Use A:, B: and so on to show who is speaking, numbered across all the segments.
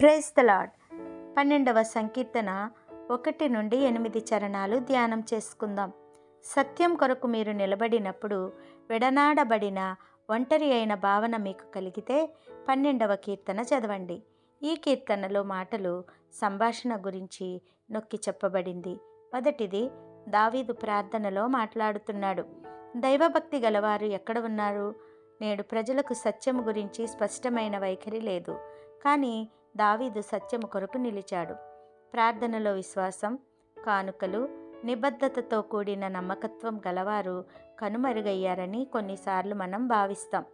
A: Praise the lord పన్నెండవ సంకీర్తన ఒకటి నుండి ఎనిమిది చరణాలు ధ్యానం చేసుకుందాం. సత్యం కొరకు మీరు నిలబడినప్పుడు విడనాడబడిన ఒంటరి అయిన భావన మీకు కలిగితే పన్నెండవ కీర్తన చదవండి. ఈ కీర్తనలో మాటలు సంభాషణ గురించి నొక్కి చెప్పబడింది. మొదటిది దావీదు ప్రార్థనలో మాట్లాడుతున్నాడు. దైవభక్తి గలవారు ఎక్కడ ఉన్నారు? నేడు ప్రజలకు సత్యము గురించి స్పష్టమైన వైఖరి లేదు. కానీ దావీదు సత్యము కొరకు నిలిచాడు. ప్రార్థనలో విశ్వాసం కానుకలు నిబద్ధతతో కూడిన నమ్మకత్వం గలవారు కనుమరుగయ్యారని కొన్నిసార్లు మనం భావిస్తాం.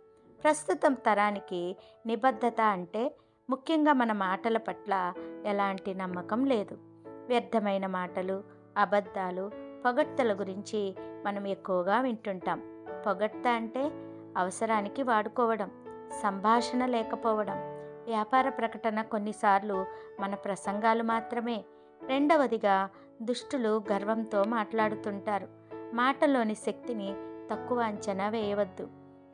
A: ప్రస్తుతం తరానికి నిబద్ధత అంటే ముఖ్యంగా మన మాటల పట్ల ఎలాంటి నమ్మకం లేదు. వ్యర్థమైన మాటలు అబద్ధాలు పొగడ్తల గురించి మనం ఎక్కువగా వింటుంటాం. పొగడ్త అంటే అవసరానికి వాడుకోవడం సంభాషణ లేకపోవడం. వ్యాపార ప్రకటన కొన్నిసార్లు మన ప్రసంగాలు మాత్రమే. రెండవదిగా దుష్టులు గర్వంతో మాట్లాడుతుంటారు. మాటలోని శక్తిని తక్కువ అంచనా వేయవద్దు.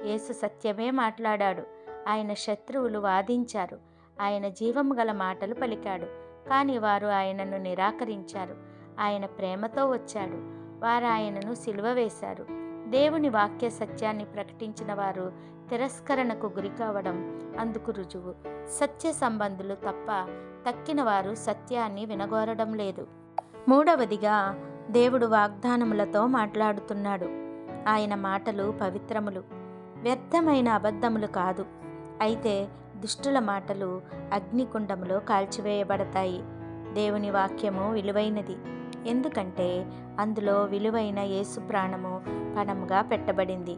A: యేసు సత్యమే మాట్లాడాడు. ఆయన శత్రువులు వాదించారు. ఆయన జీవము గల మాటలు పలికాడు. కానీ వారు ఆయనను నిరాకరించారు. ఆయన ప్రేమతో వచ్చాడు. వారు ఆయనను సిలువ వేశారు. దేవుని వాక్య సత్యాన్ని ప్రకటించిన వారు తిరస్కరణకు గురి కావడం అందుకు రుజువు. సత్య సంబంధులు తప్ప తక్కిన వారు సత్యాన్ని వినగోరడం లేదు. మూడవదిగా దేవుడు వాగ్దానములతో మాట్లాడుతున్నాడు. ఆయన మాటలు పవిత్రములు వ్యర్థమైన అబద్ధములు కాదు. అయితే దుష్టుల మాటలు అగ్నికుండములో కాల్చివేయబడతాయి. దేవుని వాక్యము విలువైనది. ఎందుకంటే అందులో విలువైన యేసు ప్రాణము పణముగా పెట్టబడింది.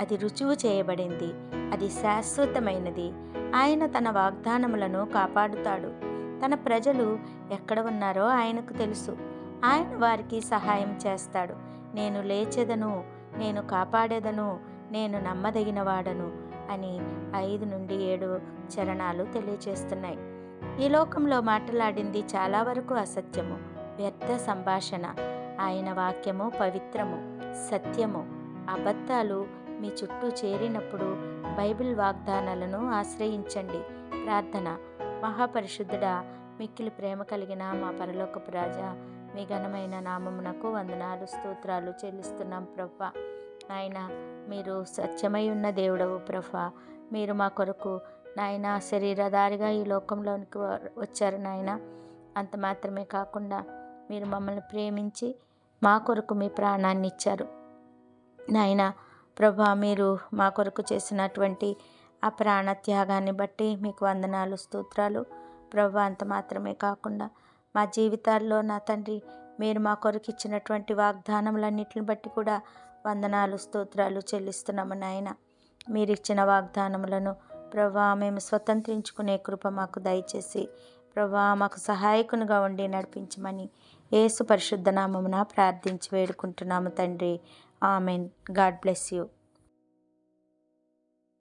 A: అది రుజువు చేయబడింది. అది శాశ్వతమైనది. ఆయన తన వాగ్దానములను కాపాడుతాడు. తన ప్రజలు ఎక్కడ ఉన్నారో ఆయనకు తెలుసు. ఆయన వారికి సహాయం చేస్తాడు. నేను లేచెదను. నేను కాపాడేదను. నేను నమ్మదగినవాడను అని ఐదు నుండి ఏడు చరణాలు తెలియచేస్తున్నాయి. ఈ లోకంలో మాట్లాడింది చాలా వరకు అసత్యము. వ్యర్థ సంభాషణ. ఆయన వాక్యము పవిత్రము సత్యము. అబద్ధాలు మీ చుట్టూ చేరినప్పుడు బైబిల్ వాగ్దానాలను ఆశ్రయించండి. ప్రార్థన. మహాపరిశుద్ధుడా మిక్కిలి ప్రేమ కలిగిన మా పరలోకపు రాజా మీ ఘనమైన నామమునకు వందనాలు స్తోత్రాలు చెల్లిస్తున్నాం ప్రభ. నాయన మీరు సత్యమై ఉన్న దేవుడవు ప్రభ. మీరు మా కొరకు నాయన శరీరధారిగా ఈ లోకంలోనికి వచ్చారు నాయన. అంత మాత్రమే కాకుండా మీరు మమ్మల్ని ప్రేమించి మా కొరకు మీ ప్రాణాన్ని ఇచ్చారు. నాయన ప్రభా మీరు మా కొరకు చేసినటువంటి ఆ ప్రాణ త్యాగాన్ని బట్టి మీకు వందనాలు స్తోత్రాలు. ప్రభా అంత మాత్రమే కాకుండా మా జీవితాల్లో నా తండ్రి మీరు మా కొరకు ఇచ్చినటువంటి వాగ్దానములన్నిటిని బట్టి కూడా వందనాలు స్తోత్రాలు చెల్లిస్తున్నాము నాయన. మీరు ఇచ్చిన వాగ్దానములను ప్రభా మేము స్వతంత్రించుకునే కృప మాకు దయచేసి ప్రభా మాకు సహాయకునిగా ఉండి నడిపించమని ఏసు పరిశుద్ధ నామమున ప్రార్థించి వేడుకుంటున్నాము తండ్రి. ఆమెన్. God bless you.